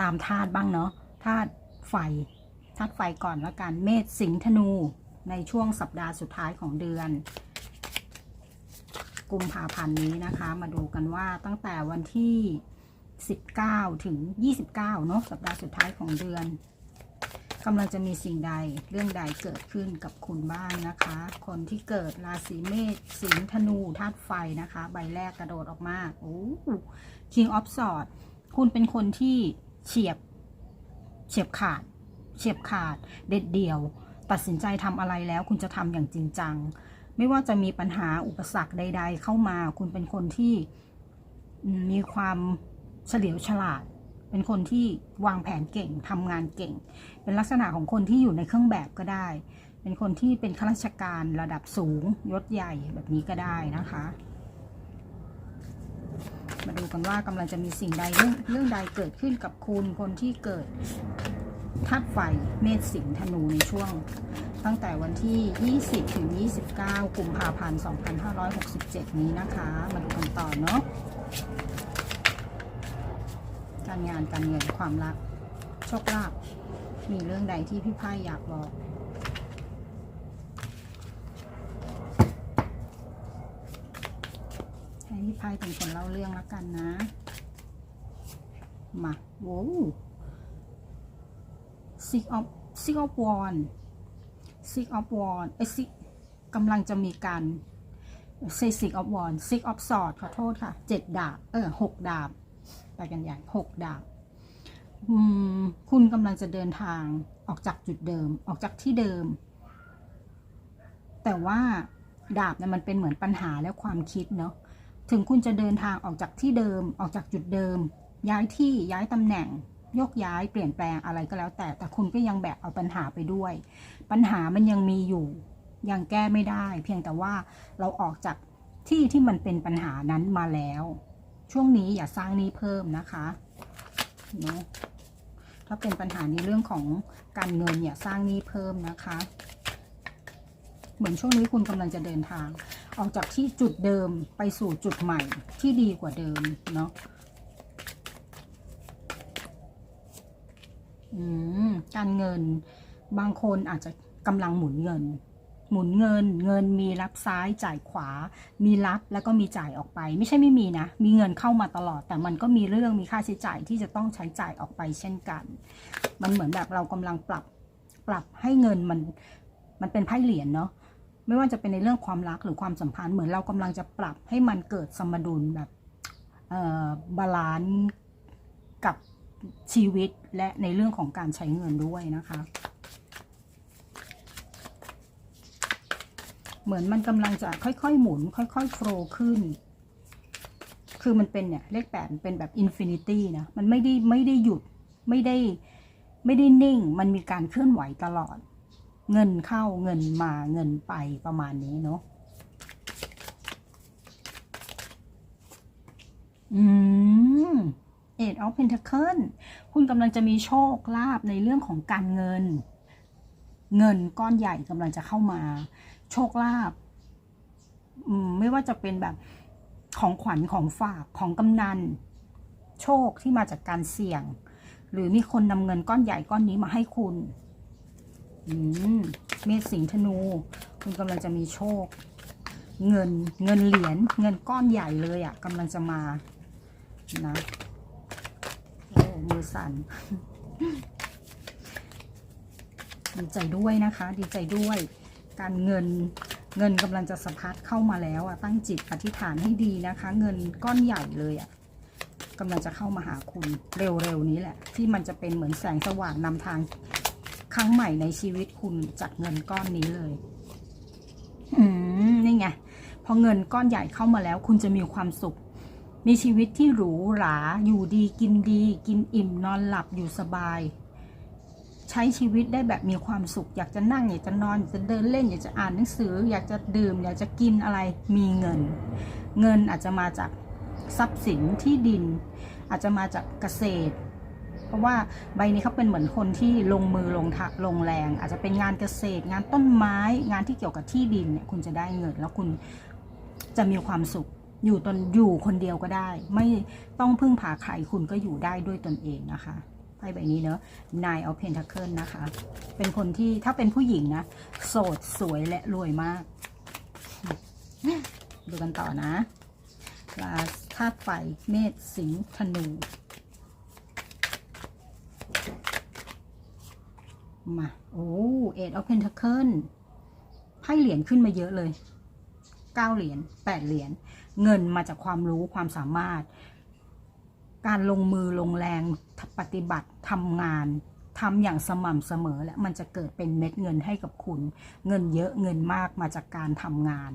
ตามธาตุบ้างเนาะธาตุไฟธาตุไฟก่อนละกัน เมษสิงห์ธนูในช่วงสัปดาห์สุดท้ายของเดือน กุมภาพันธ์นี้นะคะ มาดูกันว่าตั้งแต่วันที่ 19 ถึง 29เนาะสัปดาห์สุดท้ายของเดือนกำลังจะมีสิ่งใดเรื่องใดเกิดขึ้นกับคุณบ้างนะคะ คนที่เกิดราศีเมษสิงห์ธนูธาตุไฟนะคะ ใบแรกกระโดดออกมาโอ้ King of Swords คุณเป็นคนที่ เฉียบ เฉียบขาด เฉียบขาด เด็ดเดี่ยว ตัดสินใจทำอะไรแล้วคุณจะทำอย่างจริงจัง ไม่ว่าจะมีปัญหาอุปสรรคใด ๆ เข้ามา คุณเป็นคนที่มมีความเฉลียวฉลาด เป็นคนที่วางแผนเก่งทำงานเก่ง เป็นลักษณะของคนที่อยู่ในเครื่องแบบก็ได้ เป็นคนที่เป็นข้าราชการระดับสูงยศใหญ่แบบนี้ก็ได้นะคะ มาดูกันว่ากำลังจะมีสิ่งใดเรื่องเรื่องใดเกิดขึ้นกับคุณคนที่เกิดธาตุไฟเมษสิงห์ธนูในช่วง ตั้งแต่วันที่ 20 ถึง 29 กุมภาพันธ์ 2567 นี้นะคะ มาดูกันต่อเนาะการงานการเงินความรักโชคลาภมีเรื่องใดที่พี่ไพ่อยากบอก ให้พี่ไพ่เป็นคนเล่าเรื่องแล้วกันนะ มาโว้ว six of six of wand six of wand ไอ้ six กำลังจะมีการ say six of wand six of sword ขอโทษค่ะเจ็ดดาบ เออหกดาบ ไปกันใหญ่หกดาบคุณกำลังจะเดินทางออกจากจุดเดิมออกจากที่เดิม แต่ว่าดาบเนี่ยมันเป็นเหมือนปัญหาและความคิดเนาะ ถึงคุณจะเดินทางออกจากที่เดิมออกจากจุดเดิม ย้ายที่ย้ายตำแหน่งโยกย้ายเปลี่ยนแปลงอะไรก็แล้วแต่ แต่คุณก็ยังแบกเอาปัญหาไปด้วย ปัญหามันยังมีอยู่ ยังแก้ไม่ได้ เพียงแต่ว่าเราออกจากที่ที่มันเป็นปัญหานั้นมาแล้ว ช่วงนี้อย่าสร้างนี้เพิ่มนะคะเนาะถ้าเป็นปัญหาในเรื่องของการเงินอย่าสร้างนี้เพิ่มนะคะ เหมือนช่วงนี้คุณกำลังจะเดินทาง ออกจากที่จุดเดิมไปสู่จุดใหม่ที่ดีกว่าเดิมเนาะการเงินบางคนอาจจะกำลังหมุนเงิน หมุนเงิน เงินมีรับซ้ายจ่ายขวา มีรับแล้วก็มีจ่ายออกไป ไม่ใช่ไม่มีนะ มีเงินเข้ามาตลอด แต่มันก็มีเรื่องมีค่าใช้จ่ายที่จะต้องใช้จ่ายออกไปเช่นกัน มันเหมือนแบบเรากำลังปรับปรับให้เงินมันมันเป็นไพ่เหรียญเนาะ ไม่ว่าจะเป็นในเรื่องความรักหรือความสัมพันธ์เหมือนเรากำลังจะปรับให้มันเกิดสมดุลแบบเอ่อบาลานซ์กับชีวิตและในเรื่องของการใช้เงินด้วยนะคะ เหมือนมันกำลังจะค่อยๆ หมุน ค่อยๆโฟล์ขึ้น คือมันเป็นเนี่ยเลขแปดเป็นแบบอินฟินิตี้นะ มันไม่ได้ไม่ได้หยุดไม่ได้ไม่ได้นิ่ง มันมีการเคลื่อนไหวตลอด เงินเข้าเงินมาเงินไปประมาณนี้เนาะอืม Eight of Pentacle คุณกำลังจะมีโชคลาภในเรื่องของการเงิน เงินก้อนใหญ่กำลังจะเข้ามา โชคลาภไม่ว่าจะเป็นแบบของขวัญของฝากของกำนัน โชคที่มาจากการเสี่ยง หรือมีคนนำเงินก้อนใหญ่ก้อนนี้มาให้คุณ เมษสิงธนู คุณกำลังจะมีโชค เงินเงินเหรียญเงินก้อนใหญ่เลยอะ่ะกำลังจะมานะโอ้มือสั่นดีใจด้วยนะคะ ดีใจด้วย การเงินเงินกำลังจะสะพัดเข้ามาแล้วอะตั้งจิตอธิษฐานให้ดีนะคะ เงินก้อนใหญ่เลยอะกำลังจะเข้ามาหาคุณเร็วๆนี้แหละ ที่มันจะเป็นเหมือนแสงสว่างนำทาง ครั้งใหม่ในชีวิตคุณจากเงินก้อนนี้เลย อืมนี่ไงพอเงินก้อนใหญ่เข้ามาแล้ว คุณจะมีความสุข มีชีวิตที่หรูหรา อยู่ดีกินดี กินอิ่มนอนหลับอยู่สบาย ใช้ชีวิตได้แบบมีความสุข อยากจะนั่งอยากจะนอนอยากจะเดินเล่น อยากจะอ่านหนังสือ อยากจะดื่ม อยากจะกินอะไรมีเงิน เงินอาจจะมาจากทรัพย์สินที่ดิน อาจจะมาจากเกษตร เพราะว่าใบนี้เขาเป็นเหมือนคนที่ลงมือลงทะลงแรง อาจจะเป็นงานเกษตร งานต้นไม้ งานที่เกี่ยวกับที่ดินเนี่ยคุณจะได้เงิน แล้วคุณจะมีความสุขอยู่ตนอยู่คนเดียวก็ได้ ไม่ต้องพึ่งพาใครคุณก็อยู่ได้ด้วยตนเองนะคะไพ่ใบนี้เนอะ Nine of Pentacles นะคะ เป็นคนที่ถ้าเป็นผู้หญิงนะ โสดสวยและรวยมาก ดูกันต่อนะราธาตุไฟเมษสิงห์ธนู มา โอ้เอ็ดออฟเพนท c เคิลไพ่เหรียญขึ้นมาเยอะเลยเก้าเหรียญแปดเหรียญเงินมาจากความรู้ความสามารถ การลงมือลงแรงปฏิบัติทำงานทำอย่างสม่ำเสมอและมันจะเกิดเป็นเม็ดเงินให้กับคุณ เงินเยอะเงินมากมาจากการทำงาน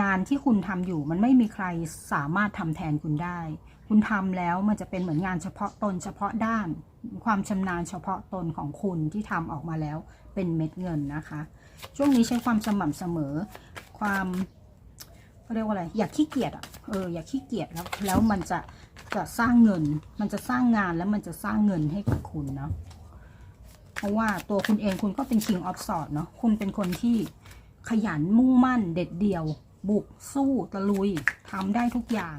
งานที่คุณทำอยู่มันไม่มีใครสามารถทำแทนคุณได้ คุณทำแล้วมันจะเป็นเหมือนงานเฉพาะตนเฉพาะด้าน ความชำนาญเฉพาะตนของคุณที่ทำออกมาแล้วเป็นเม็ดเงินนะคะ ช่วงนี้ใช้ความสม่ำเสมอ ความเขาเรียกว่าอะไร อย่าขี้เกียจอะเอออย่าขี้เกียจแล้วแล้วมันจะจะสร้างเงิน มันจะสร้างงานแล้วมันจะสร้างเงินให้กับคุณเนาะเพราะว่าตัวคุณเองคุณก็เป็น King of Swords เนาะคุณเป็นคนที่ขยันมุ่งมั่นเด็ดเดี่ยว บุกสู้ตะลุยทำได้ทุกอย่าง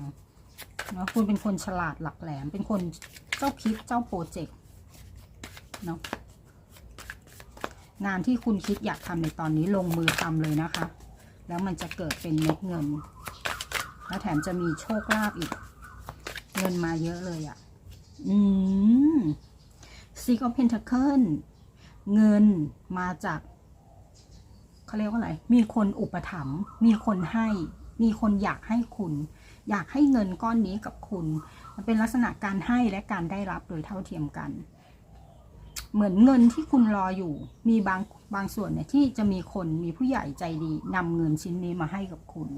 เนาะคุณเป็นคนฉลาดหลักแหลม เป็นคนเจ้าคิดเจ้าโปรเจกต์เนาะงานที่คุณคิดอยากทำในตอนนี้ลงมือทำเลยนะคะ แล้วมันจะเกิดเป็นเม็ดเงิน แล้วแถมจะมีโชคลาภอีก เงินมาเยอะเลยอะ่ะ อืม Six of Pentacle เงินมาจากเขาเรียกว่าอะไร มีคนอุปถัมภ์มีคนให้ มีคนอยากให้คุณ อยากให้เงินก้อนนี้กับคุณมันเป็นลักษณะการให้และการได้รับโดยเท่าเทียมกัน เหมือนเงินที่คุณรออยู่ มีบางบางส่วนเนี่ยที่จะมีคนมีผู้ใหญ่ใจดีนำเงินชิ้นนี้มาให้กับคุณ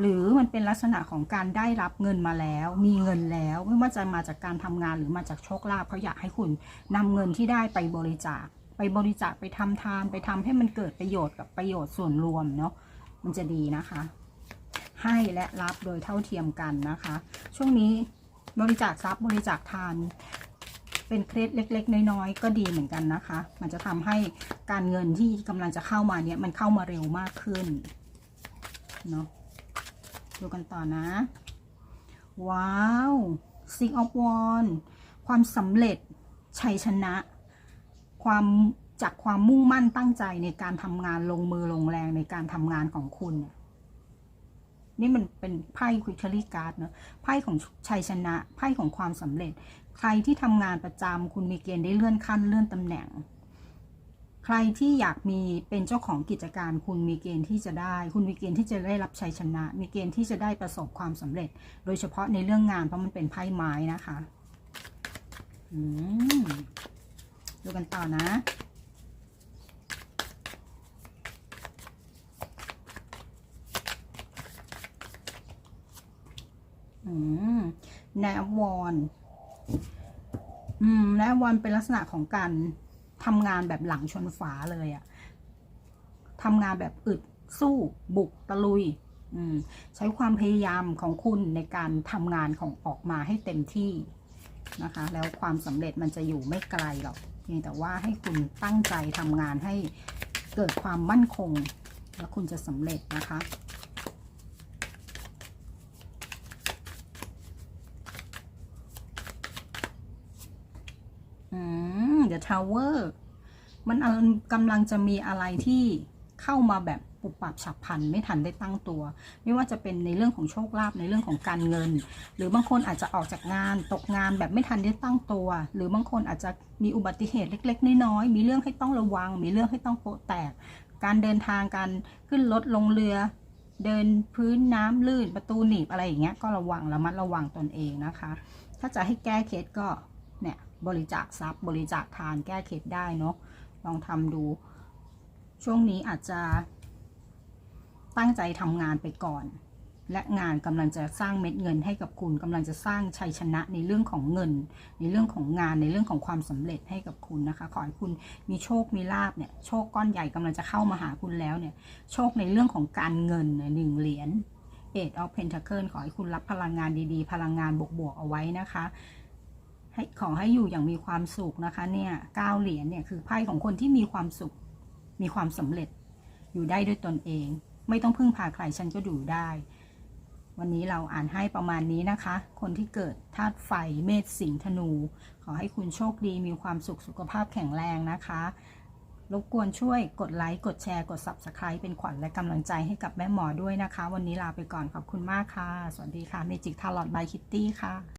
หรือมันเป็นลักษณะของการได้รับเงินมาแล้ว มีเงินแล้วไม่ว่าจะมาจากการทำงานหรือมาจากโชคลาภเขาอยากให้คุณนำเงินที่ได้ไปบริจาค ไปบริจาคไปทำทานไปทำให้มันเกิดประโยชน์กับประโยชน์ส่วนรวมเนาะมันจะดีนะคะ ให้และรับโดยเท่าเทียมกันนะคะ ช่วงนี้บริจาคทรัพย์บริจาคทาน เป็นเคล็ดเล็ก ๆ น้อยๆก็ดีเหมือนกันนะคะ มันจะทำให้การเงินที่กำลังจะเข้ามาเนี่ยมันเข้ามาเร็วมากขึ้นเนาะดูกันต่อนะ ว้าว Six of Wands ความสำเร็จชัยชนะ ความจากความมุ่งมั่นตั้งใจในการทำงานลงมือลงแรงในการทำงานของคุณเนี่ย นี่มันเป็นไพ่คุยเชอรี่การ์ดเนอะไพ่ของชัยชนะไพ่ของความสำเร็จ ใครที่ทำงานประจำคุณมีเกณฑ์ได้เลื่อนขั้นเลื่อนตำแหน่ง ใครที่อยากมีเป็นเจ้าของกิจการ คุณมีเกณฑ์ที่จะได้ คุณมีเกณฑ์ที่จะได้รับชัยชนะ มีเกณฑ์ที่จะได้ประสบความสำเร็จ โดยเฉพาะในเรื่องงานเพราะมันเป็นไพ่ไม้นะคะอืมดูกันต่อนะ อืมแนวอนอืมแนวอนเป็นลักษณะของการทำงานแบบหลังชนฝาเลยอะทำงานแบบอึดสู้บุกตะลุยอืมใช้ความพยายามของคุณในการทำงานของออกมาให้เต็มที่นะคะ แล้วความสำเร็จมันจะอยู่ไม่ไกลหรอกเพียงแต่ว่าให้คุณตั้งใจทำงานให้เกิดความมั่นคง แล้วคุณจะสำเร็จนะคะ อืม The Tower มันกำลังจะมีอะไรที่เข้ามาแบบปุบปับฉับพลันไม่ทันได้ตั้งตัว ไม่ว่าจะเป็นในเรื่องของโชคลาภในเรื่องของการเงิน หรือบางคนอาจจะออกจากงานตกงานแบบไม่ทันได้ตั้งตัว หรือบางคนอาจจะมีอุบัติเหตุเล็ก ๆ น้อยๆมีเรื่องให้ต้องระวัง มีเรื่องให้ต้องโปะแตก การเดินทางการขึ้นรถลงเรือ เดินพื้นน้ำลื่นประตูหนีบอะไรอย่างเงี้ยก็ระวังระมัดระวังตนเองนะคะ ถ้าจะให้แก้เคล็ดก็ บริจาคทรัพย์ บริจาคทานแก้เคล็ดได้เนาะลองทำดู ช่วงนี้อาจจะตั้งใจทำงานไปก่อน และงานกำลังจะสร้างเม็ดเงินให้กับคุณกำลังจะสร้างชัยชนะในเรื่องของเงิน ในเรื่องของงานในเรื่องของความสำเร็จให้กับคุณนะคะขอให้คุณมีโชคมีลาบเนี่ยโชคก้อนใหญ่กำลังจะเข้ามาหาคุณแล้วเนี่ยโชคในเรื่องของการเงินหนึ่งเหรียญ Eight of Pentacles ขอให้คุณรับพลังงานดีๆ พลังงานบวกๆเอาไว้นะคะ ให้ขอให้อยู่อย่างมีความสุขนะคะ เนี่ยเก้าเหรียญเนี่ยคือไพ่ของคนที่มีความสุข มีความสำเร็จ อยู่ได้ด้วยตนเอง ไม่ต้องพึ่งพาใครฉันก็อยู่ได้ วันนี้เราอ่านให้ประมาณนี้นะคะ คนที่เกิดธาตุไฟเมษสิงห์ธนู ขอให้คุณโชคดีมีความสุขสุขภาพแข็งแรงนะคะรบกวนช่วยกดไลค์ กดแชร์ กด Subscribe เป็นขวัญและกำลังใจให้กับแม่หมอด้วยนะคะ วันนี้ลาไปก่อนขอบคุณมากค่ะ สวัสดีค่ะ Magic Talot by Kitty ค่ะ